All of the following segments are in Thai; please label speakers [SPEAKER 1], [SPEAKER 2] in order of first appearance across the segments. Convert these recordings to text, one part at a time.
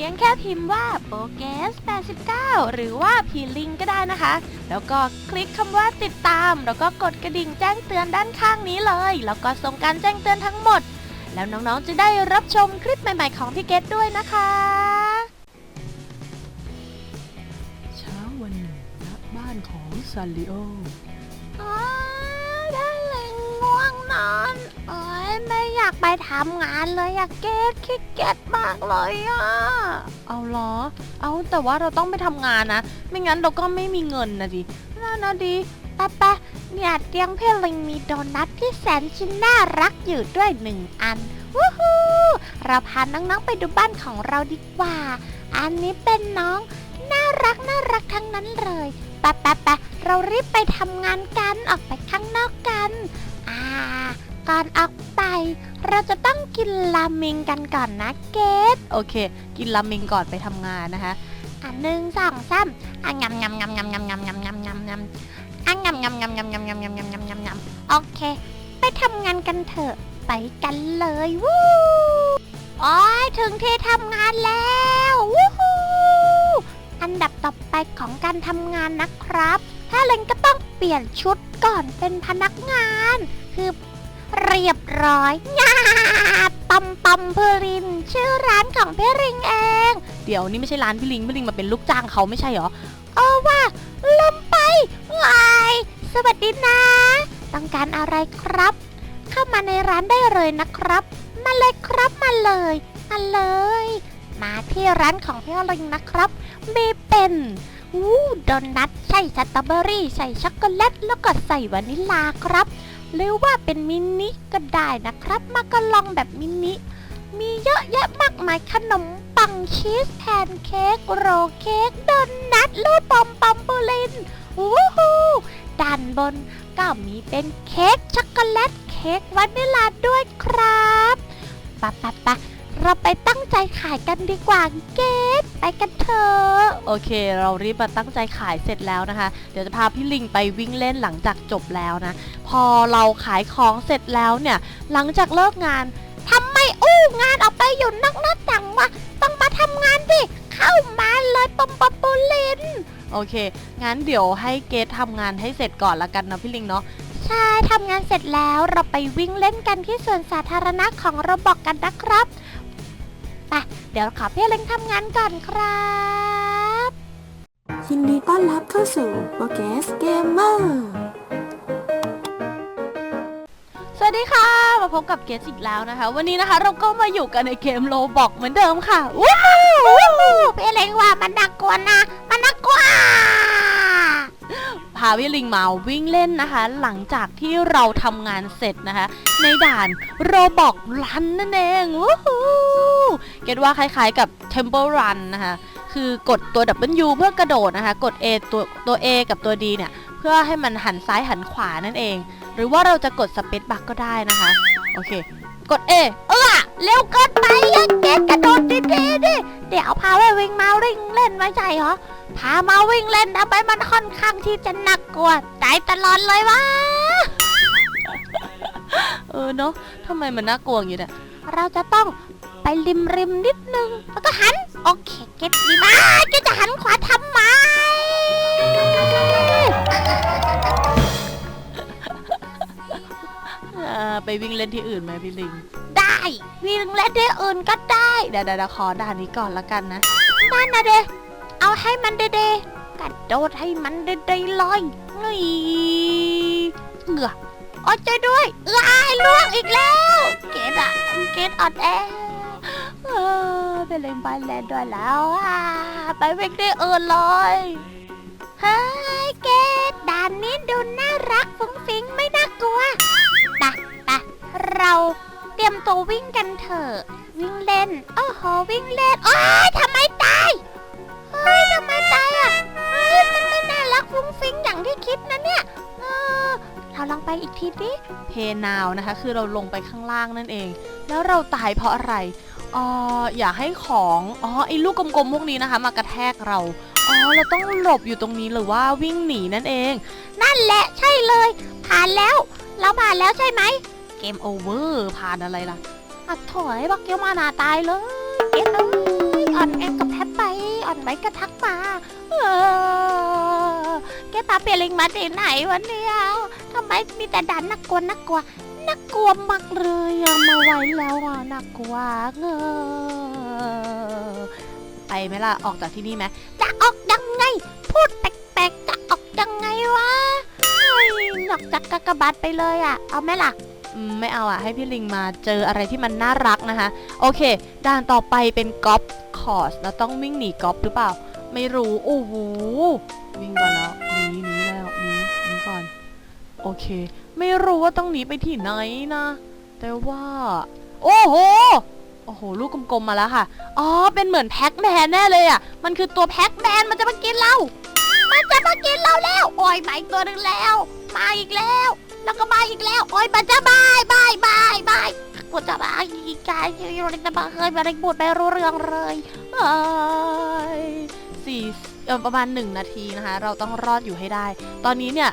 [SPEAKER 1] พียงแค่พิมพ์ว่าโปเกส89 หรือว่าพีลิงก็ได้นะคะ แล้วก็คลิกคำว่าติดตาม แล้วก็กดกระดิ่งแจ้งเตือนด้านข้างนี้เลย แล้วก็ส่งการแจ้งเตือนทั้งหมด แล้วน้องๆจะได้รับชมคลิปใหม่ๆของพี่เกดด้วยนะคะ
[SPEAKER 2] เช้าวันหนึ่งณบ้านของซาริโอ
[SPEAKER 1] ง่วงนอนโอ้ยไม่อยากไปทำงานเลยอยากเกตขี้เกียจมากเลยอะ เอาเหรอ เอาแต่ว่าเราต้องไปทำงานนะ ไม่งั้นเราก็ไม่มีเงินนะดิน่านะดีปะปะเนี่ยเตียงเพลิงมีโดนัทที่แสนชิ้นน่ารักอยู่ด้วยหนึ่งอันวู้ฮู้เราพาน้องๆไปดูบ้านของเราดีกว่า อันนี้เป็นน้องน่ารักน่ารักทั้งนั้นเลยปะปะปะเรารีบไปทำงานกันออกไปข้างนอกกันอ่า ก่อนออกไป เราจะต้องกินราเมงกันก่อนนะเกดโอเค กินราเมงก่อนไปทำงานนะคะอะหนึ่งสองสามอะงำงำงำงำงำงำงำงำงำงำอะงำงำงำงำงำงำงำงำงำงำงำโอเค ไปทำงานกันเถอะไปกันเลยวู้โอ้ยถึงที่ทำงานแล้ววู้ฮูอันดับต่อไปของการทำงานนะครับ ถ้าเลนก็ต้องเปลี่ยนชุดก่อนเป็นพนักงาน คือ เรียบร้อยงาปัมปัมเพริน ชื่อร้านของพี่ริงเอง เดี๋ยวนี่ไม่ใช่ร้านพี่ลิงพี่ลิงมาเป็นลูกจ้างเขาไม่ใช่เหรอเออว่าลืมไปวายสวัสดีนะ ต้องการอะไรครับ เข้ามาในร้านได้เลยนะครับ มาเลยครับมาเลย มาเลย มาที่ร้านของพี่ลิงนะครับมีเป็นวู้โดนัทใส่สตรอเบอรี่ ใส่ช็อกโกแลตแล้วก็ใส่วานิลลาครับ หรือว่าเป็นมินิก็ได้นะครับมาก็ลองแบบมินิมีเยอะแยะมากมายขนมปังชีสแพนเค้กโรลเค้กโดนัทลูกปอมปอมปูลินวู้ฮูด้านบนก็มีเป็นเค้กช็อกโกแลตเค้กวานิลลาด้วยครับปะปะปะเราไปตั้งใจขายกันดีกว่าเก ดไปกันเถอะโอเค เรารีบมาตั้งใจขายเสร็จแล้วนะคะ เดี๋ยวจะพาพี่ลิงไปวิ่งเล่นหลังจากจบแล้วนะ พอเราขายของเสร็จแล้วเนี่ย หลังจากเลิกงานทำไมอู้งานออกไปอยู่นอกหน้าต่างวะต้องมาทำงานดิเข้ามาเลยปอมปอมปูลินโอเค งั้นเดี๋ยวให้เกดทำงานให้เสร็จก่อนละกันนะพี่ลิงเนาะใช่ทำงานเสร็จแล้วเราไปวิ่งเล่นกันที่สวนสาธารณะของเราบอกกันนะครับ ไปเดี๋ยวขอพี่เล็งทำงานก่อนครับ
[SPEAKER 3] ยินดีต้อนรับเข้าสู่โปเกสเกมเมอร์
[SPEAKER 1] สวัสดีค่ะ มาพบกับเกสอีกแล้วนะคะ วันนี้นะคะเราก็มาอยู่กันในเกมโลบอกเหมือนเดิมค่ะวู้ฮู้วู้ฮู้พี่เล็งว่ามันน่ากลัวนะมันน่ากลัวพาพี่ลิงมาวิ่งเล่นนะคะ หลังจากที่เราทำงานเสร็จนะคะ ในด่านโรบอกรันนั่นเองวู้ฮู้ เกดว่าคล้ายๆกับ Temple Run นะคะ คือกดตัว W เพื่อกระโดดนะคะ กด A ตัวตัว A กับตัว D เนี่ย เพื่อให้มันหันซ้ายหันขวานั่นเอง หรือว่าเราจะกดสเปซบักก็ได้นะคะ โอเค กด A เออเร็วเกินไปอะเกดกระโดดดิดิดิเดี๋ยวพาไปวิ่งมาวิ่งเล่นไม่ใช่เหรอ พามาวิ่งเล่นทำไมมันค่อนข้างที่จะหนักกว่าใจตลอดเลยวะเออเนาะทำไมมันน่ากลัวอย่างนี้เนี่ยเราจะต้อง ไปริมริมๆนิดนึง แล้วก็หัน โอเค เก็ตดีมากเก็ตจะหันขวาทำไม อ่าไปวิ่งเล่นที่อื่นไหมพี่ลิง ได้วิ่งเล่นที่อื่นก็ได้เดี๋ยวเดี๋ยวขอด่านนี้ก่อนละกันนะนั่นนะเดเอาให้มันเดเดกระโดดให้มันเดเดเลยนี่เหงือโอ้ยใจอยด้วยเอ้ยล่วงอีกแล้ว เกดอะเกดอ่อนแอ เออไปเล่นไปเล่นด้วยแล้วอะไปวิ่งที่อื่นเลยเฮ้ยเกดด่านนี้ดูน่ารักฟุ้งฟิ้งไม่น่ากลัวไปไปเราเตรียมตัววิ่งกันเถอะ วิ่งเล่นโอ้โหวิ่งเล่นโอ้ยทำไมตายเฮ้ยทำไมตายอะเฮ้ยมันไม่น่ารักฟุ้งฟิ้งอย่างที่คิดนะเนี่ยเออเราลองไปอีกทีดิเพนาวนะคะ คือเราลงไปข้างล่างนั่นเอง แล้วเราตายเพราะอะไร อ๋ออย่าให้ของอ๋อไอ้ลูกกลมๆพวกนี้นะคะ มากระแทกเราอ๋อเราต้องหลบอยู่ตรงนี้หรือว่าวิ่งหนีนั่นเอง นั่นแหละใช่เลย ผ่านแล้ว เราผ่านแล้วใช่ไหมเกมโอเวอร์ผ่านอะไรล่ะอะถอยบักเกียวมาหนาตายเลยเกมเอ้ยอ่อนอนแอกับแพทไปอ่อนไหวก็ทักมาเออแกพาเปลิงมาที่ไหนวันเนี้ยทำไมมีแต่ด่านน่ากลัวน่ากลัว น่ากลัวมากเลยอะมาไว้แล้วอะน่ากลัวเงอไปไหมล่ะ ออกจากที่นี่ไหมจะออกยังไง พูดแปลกๆจะออกยังไงวะเฮ้ยนอกจากกากบาทไปเลยอะเอาไหมล่ะไม่เอาอะให้พี่ลิงมาเจออะไรที่มันน่ารักนะคะ โอเค ด่านต่อไปเป็นกอล์ฟคอร์สเราต้องวิ่งหนีกอล์ฟหรือเปล่า ไม่รู้โอ้โหวิ่งก่อนแล้วหนีหนีแล้วหนีหนีก่อน โอเค ไม่รู้ว่าต้องหนีไปที่ไหนนะ แต่ว่า โอ้โห โอ้โห ลูกกลมๆมาแล้วค่ะ อ๋อ เป็นเหมือนแพ็กแมนแน่เลยอะ มันคือตัวแพ็กแมนมันจะมากินเรา มันจะมากินเราแล้ว โอ้ยมาอีกตัวหนึ่งแล้ว มาอีกแล้ว แล้วก็มาอีกแล้ว โอ้ยมันจะบายบายบายบายกูจะบาอีกการยเราจะมาเคยมาได้บูดไม่รู้เรื่องเลยเอ้ยสี่ประมาณหนึ่งนาทีนะคะ เราต้องรอดอยู่ให้ได้ ตอนนี้เนี่ย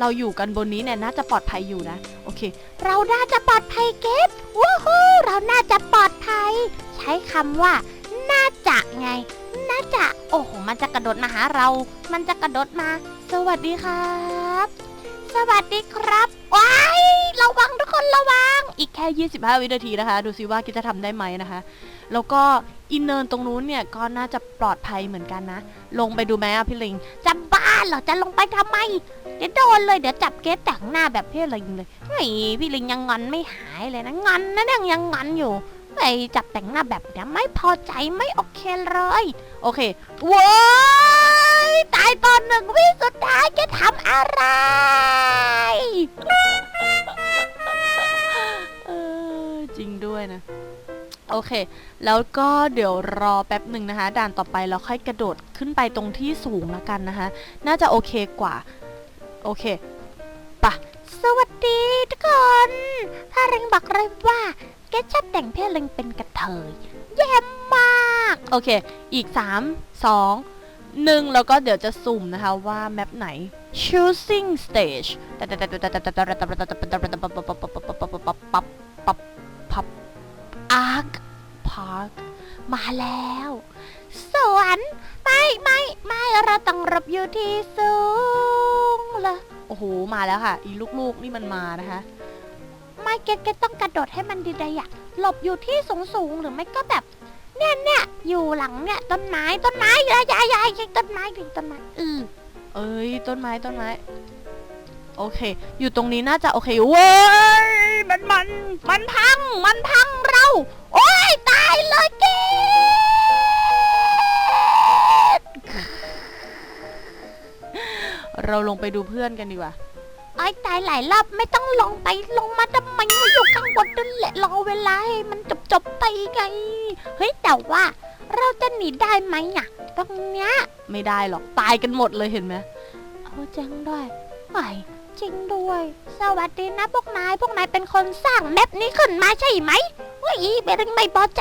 [SPEAKER 1] เราอยู่กันบนนี้เนี่ยน่าจะปลอดภัยอยู่นะ โอเค เราน่าจะปลอดภัยเก็บวู้ฮู้เราน่าจะปลอดภัย ใช้คำว่า น่าจะไง น่าจะ โอ้โห มันจะกระโดดมาหาเรา มันจะกระโดดมา สวัสดีครับ สวัสดีครับว้ายระวังทุกคนระวัง อีกแค่ 25 วินาทีนะคะ ดูซิว่ากิจจะทำได้ไหมนะคะ แล้วก็อินเนินตรงนู้นเนี่ยก็น่าจะปลอดภัยเหมือนกันนะ ลงไปดูไหมอะพี่ลิง จะบ้าเหรอ จะลงไปทำไม เดี๋ยวโดนเลยเดี๋ยวจับเกสแต่งหน้าแบบพี่ลิงเลยเฮ้ยพี่ลิงยังงอนไม่หายเลยนะงอนนะยังยังงอนอยู่ไอ้จับแต่งหน้าแบบเนี้ยไม่พอใจไม่โอเคเลย โอเคว้ายตายตอนหนึ่งวิสุดท้ายแกทำอะไรจริงด้วยนะ โอเค แล้วก็เดี๋ยวรอแป๊บหนึ่งนะคะ ด่านต่อไปเราค่อยกระโดดขึ้นไปตรงที่สูงละกันนะคะ น่าจะโอเคกว่า โอเคปะสวัสดีทุกคนถ้าเร็งบอกเลยว่าแกชอบแต่งเพศเร็งเป็นกระเทยแย่มาก โอเค อีก 3 2 1 แล้วก็เดี๋ยวจะสุ่มนะคะว่าแมปไหน choosing stage อาร์คพาร์คมาแล้ว สวน ไม่ไม่ไม่เราต้องหลบอยู่ที่สูง อ้โห มาแล้วค่ะ อีลูกๆนี่มันมานะคะ ไม่เกตเกตต้องกระโดดให้มันดีๆอะหลบอยู่ที่สูงสูงๆหรือไม่ก็แบบ เนี่ยเนี่ยอยู่หลังเนี่ยต้นไม้ต้นไม้อยาอยาอยาอยาต้นไม้ถึงต้นไม้อือเอ้ยต้นไม้ต้นไม้ โอเค อยู่ตรงนี้น่าจะโอเคเว้ยมันมันมันพังมันพังเรา โอ้ยตาย เราลงไปดูเพื่อนกันดีกว่าไอ้ยตายหลายรอบไม่ต้องลงไปลงมาทำไมมาอยู่ข้างบนนั่นแหละรอเวลาให้มันจบจบๆไปไงเฮ้ยแต่ว่า เราจะหนีได้ไหมอะตรงเนี้ยไม่ได้หรอกตายกันหมดเลยเห็นไหมเอาจังด้วยไอ้จริงด้วย สวัสดีนะพวกนายพวกนายเป็นคนสร้างแมปนี้ขึ้นมาใช่ไหมเฮ้ยเบริงไม่พอใจ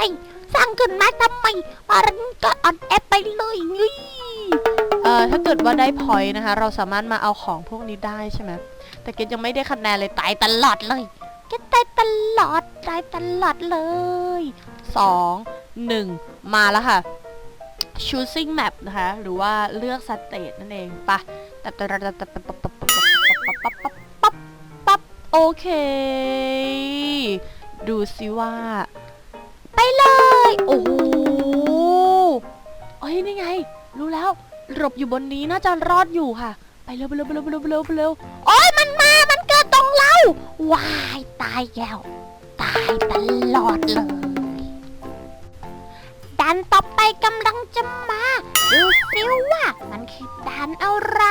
[SPEAKER 1] สร้างขึ้นมาทำไมบาริงก็ออนแอปไปเลยงี้ เอ่อถ้าเกิดว่าได้พอยต์นะคะ เราสามารถมาเอาของพวกนี้ได้ใช่ไหมแต่เกดยังไม่ได้คะแนนเลยตายตลอดเลยเกดตายตลอดตายตลอดเลยสองหนึ่งมาแล้วค่ะ choosing map นะคะ หรือว่าเลือกสเตทนั่นเองปะแต่แต่แต่แต่แต่ปั๊บปั๊บปั๊บปั๊บปั๊บปั๊บโอเค ดูซิว่า ไปเลย โอ้โหเอ้ยนี่ไง รู้แล้ว ลบอยู่บนนี้น่าจะรอดอยู่ค่ะ ไปเร็วไปเร็วไปเร็วไปเร็วไปเร็วไปเร็วโอ้ยมันมา มันเกิดตรงเราวายตายแล้วตายตลอดเลยด่านต่อไปกำลังจะมาดูซิว่า มันคือด่านอะไร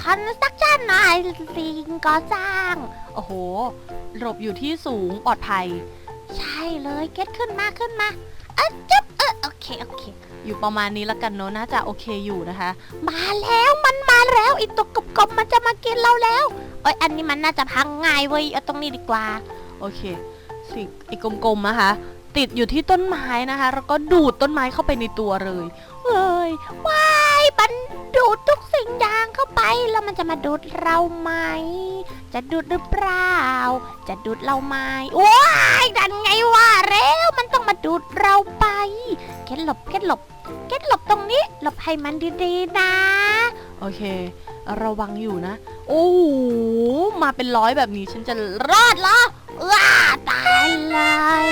[SPEAKER 1] คอนสตรักชั่นนายลิงก่อสร้าง โอ้โหหลบอยู่ที่สูงปลอดภัย ใช่เลยเก็ตขึ้นมาขึ้นมาเอะจับเออโอเคโอเค อยู่ประมาณนี้ละกันเนอะน่าจะโอเคอยู่นะคะ มาแล้วมันมาแล้วไอตัวกลมๆมันจะมากินเราแล้วเอ้ยอันนี้มันน่าจะพังง่ายเว้ยเอาตรงนี้ดีกว่าโอเคสิ่งไอ้กลมๆนะคะ ติดอยู่ที่ต้นไม้นะคะ แล้วก็ดูดต้นไม้เข้าไปในตัวเลยเฮ้ยว้ายมันดูดทุกสิ่งอย่างเข้าไปแล้วมันจะมาดูดเราไหม จะดูดหรือเปล่า จะดูดเราไหมว้ายดันไงว่าแล้วมันต้องมาดูดเราไปเก็ดหลบเก็ดหลบ เก็ดหลบตรงนี้ หลบให้มันดีๆนะ
[SPEAKER 2] โอเค ระวังอยู่นะ โอ้โหมาเป็นร้อยแบบนี้ฉันจะรอดเหรอ
[SPEAKER 1] ว้าตายเลย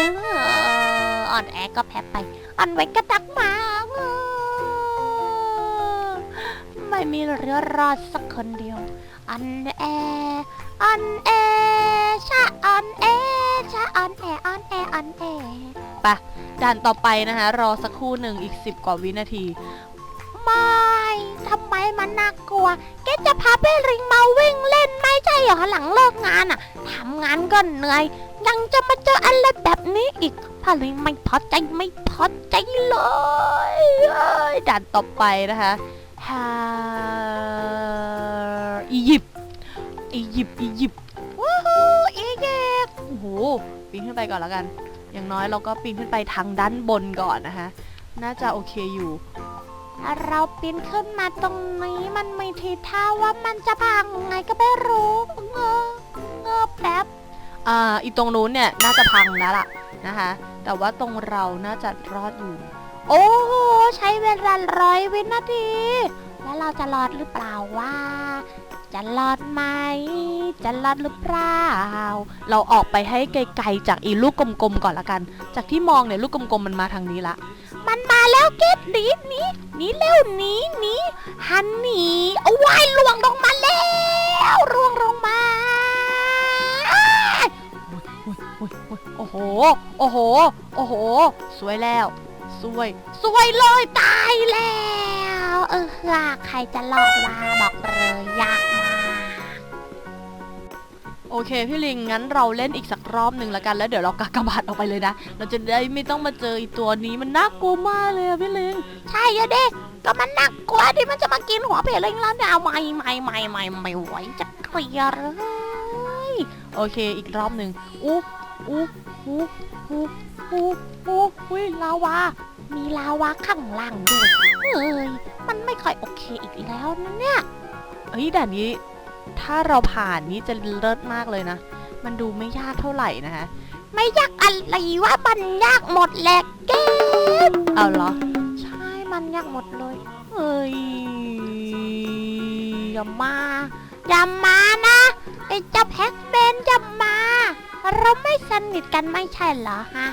[SPEAKER 1] อ่อนแอก็แพ้ไป อ่อนไหวก็ตักมาไม่มีเรือรอดสักคนเดียวอ่อนแออ่อนแอชะอ่อนแอชะอ่อนแออ่อนแออ่อนแอ
[SPEAKER 2] ด่านต่อไปนะคะ รอสักครู่หนึ่งอีก 10 กว่าวินาที
[SPEAKER 1] ไม่ทำไมมันน่ากลัว แกจะพาเป้ริงมาวิ่งเล่นไม่ใช่เหรอหลังเลิกงานอะทำงานก็เหนื่อย ยังจะมาเจออะไรแบบนี้อีกพาริงไม่พอใจไม่พอใจเลยเอ้ย
[SPEAKER 2] ด่านต่อไปนะคะฮาอียิปต์อียิปต์อียิปต์
[SPEAKER 1] วู้ฮู้อีเย็บ
[SPEAKER 2] โอ้โหปีนขึ้นไปก่อนแล้วกัน อย่างน้อยเราก็ปีนขึ้นไปทางด้านบนก่อนนะคะ น่าจะโอเคอยู่
[SPEAKER 1] เราปีนขึ้นมาตรงนี้มันมีทีท่าว่ามันจะพังไงก็ไม่รู้เงอเงอแป๊บ
[SPEAKER 2] อ่าอีตรงนู้นเนี่ยน่าจะพังแล้วล่ะนะคะ แต่ว่าตรงเราน่าจะรอดอยู่
[SPEAKER 1] โอ้โหใช้เวลาร้อยวินาที แล้วเราจะรอดหรือเปล่าว่า จะรอดไหม จะรอดหรือเปล่า
[SPEAKER 2] เราออกไปให้ไกลๆจากอีลูกกลมๆก่อนละกัน จากที่มองเนี่ยลูกกลมๆมันมาทางนี้ละ
[SPEAKER 1] มันมาแล้วเกดหนีหนีหนีเร็วหนีหนีหันหนีเอาไว้ายล่วงลงมาแล้วล่วงลงมา
[SPEAKER 2] โอ้โอ้ยโอ้โห โอ้โห โอ้โห สวยแล้ว สวย
[SPEAKER 1] สวยเลยตายแล้ว เออใครจะรอดวะบอกเลยยาก
[SPEAKER 2] โอเคพี่ลิงงั้นเราเล่นอีกสักรอบหนึ่งละกันแล้วเดี๋ยวเรากากบาดออกไปเลยนะ เราจะได้ไม่ต้องมาเจออีตัวนี้มันน่ากลัวมากเลยอะพี่ลิง
[SPEAKER 1] ใช่อะเด็กก็มันน่ากลัวที่มันจะมากินหัวเพลิงแล้วเนี่ยไม่ไม่ไม่ไม่ไม่ไหวจะเคลียร์เลย
[SPEAKER 2] โอเคอีกรอบหนึ่งอุ๊บอุ๊บอุ๊บอุ๊บอุ๊บอุ๊บอุ้ยลาวา
[SPEAKER 1] มีลาวาข้างล่างด้วยเฮ้ยมันไม่ค่อยโอเคอีกแล้วนะเนี่ย
[SPEAKER 2] เฮ้ยด่านนี้ ถ้าเราผ่านนี่จะเลิศมากเลยนะ มันดูไม่ยากเท่าไหร่นะคะ
[SPEAKER 1] ไม่ยากอะไรว่ามันยากหมดแหละเกม
[SPEAKER 2] เอาเหรอ
[SPEAKER 1] ใช่มันยากหมดเลยเฮ้ยอย่ามาอย่ามานะไอ้เจ้าแพ็กเบนอย่ามา เราไม่สนิทกันไม่ใช่เหรอฮะ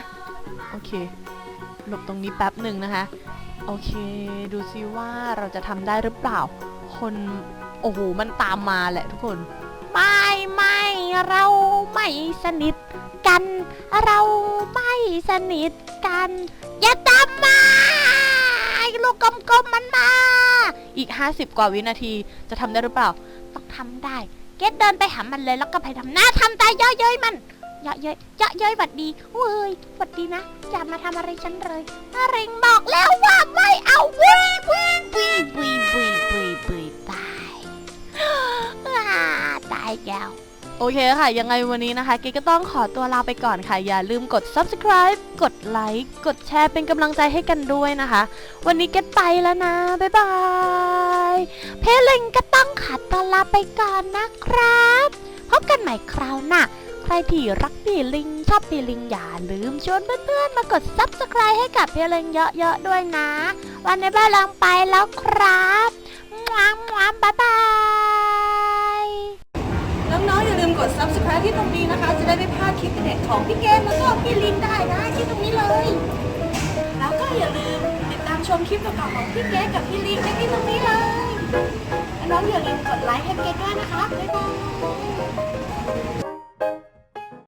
[SPEAKER 2] โอเค หลบตรงนี้แป๊บหนึ่งนะคะ โอเค ดูซิว่าเราจะทำได้หรือเปล่า คน โอ้โห มันตามมาแหละทุกคน
[SPEAKER 1] ไม่ไม่เราไม่สนิทกัน เราไม่สนิทกัน อย่าตามมาไอ้ลูกกลมๆมันมา
[SPEAKER 2] อีก 50 กว่าวินาทีจะทำได้หรือเปล่า
[SPEAKER 1] ต้องทำได้ เกดเดินไปหามันเลยแล้วก็ไปทำหน้าทำตาเยอะเย้ยมันเยอะเย้ยเยอะเย้ยหวัดดีเว้ยหวัดดีนะ อย่ามาทำอะไรฉันเลยนาริงบอกแล้วว่าไม่เอาวุย แล้ว
[SPEAKER 2] โอเคค่ะ ยังไงวันนี้นะคะเกก็ต้องขอตัวลาไปก่อนค่ะ อย่าลืมกด subscribe กดไลค์กดแชร์เป็นกำลังใจให้กันด้วยนะคะ วันนี้เกดไปแล้วนะ บ๊ายบาย
[SPEAKER 1] เพลิงก็ต้องขัดตวลาไปก่อนนะครับ พบกันใหม่คราวหน้าใครที่รักพี่ลิง ชอบพี่ลิงอย่าลืมชวนเพื่อนๆ มากด subscribe ให้กับพี่ลิงเยอะๆด้วยนะ วันนี้บ้าลังไปแล้วครับมวามมวามบ๊ายบาย
[SPEAKER 2] น้องๆอย่าลืมกด subscribe ที่ตรงนี้นะคะ จะได้ไม่พลาดคลิปเด็ดของพี่เกมแล้วก็พี่ลินได้นะที่ตรงนี้เลย แล้วก็อย่าลืมติดตามชมคลิปเก่อๆของพี่เกมกับพี่ลินได้ที่ตรงนี้เลย น้องๆอย่าลืมกดไลค์ให้เกมด้วยนะคะบ๊ายบาย